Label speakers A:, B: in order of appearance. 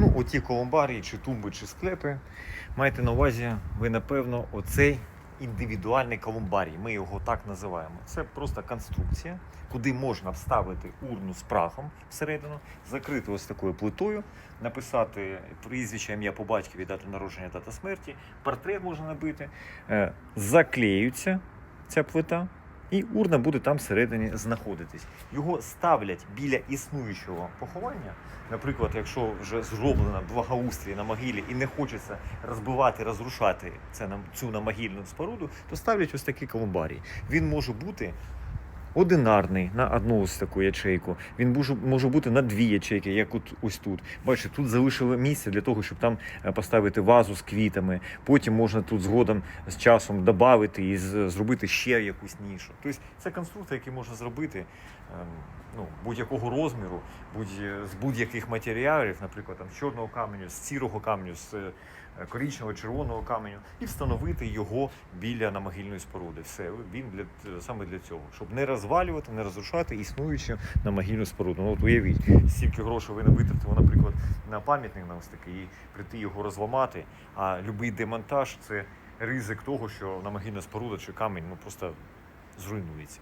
A: Ну, оті колумбарії, чи тумби, чи склепи. Майте на увазі, ви напевно, оцей індивідуальний колумбарій. Ми його так називаємо. Це просто конструкція, куди можна вставити урну з прахом всередину, закрити ось такою плитою, написати прізвище, ім'я по батькові, дату народження, дата смерті, портрет можна набити, е, заклеються ця плита. І урна буде там всередині знаходитись. Його ставлять біля існуючого поховання. Наприклад, якщо вже зроблено благоустрій на могилі і не хочеться розбивати, розрушати це цю намогільну споруду, то ставлять ось такий колумбарій. Він може бути одинарний на одну ось таку ячейку. Він може, може бути на дві ячейки, як от ось тут. Бачите, тут залишили місце для того, щоб там е, поставити вазу з квітами. Потім можна тут згодом з часом додати і зробити ще якусь нішу. Тобто це конструкція, яку можна зробити ем, ну, будь-якого розміру, будь, з будь-яких матеріалів, наприклад, там, з чорного каменю, з сірого каменю, з е, коричневого, червоного каменю, і встановити його біля намогильної споруди. Все, він для, саме для цього, щоб не розвалювати, не розрушати існуючу намогильну споруду. Ну, от уявіть, стільки грошей ви не витратили, наприклад, на пам'ятник на ось і прийти його розламати, а будь-який демонтаж це ризик того, що на могильна споруда чи камінь ну, просто зруйнується.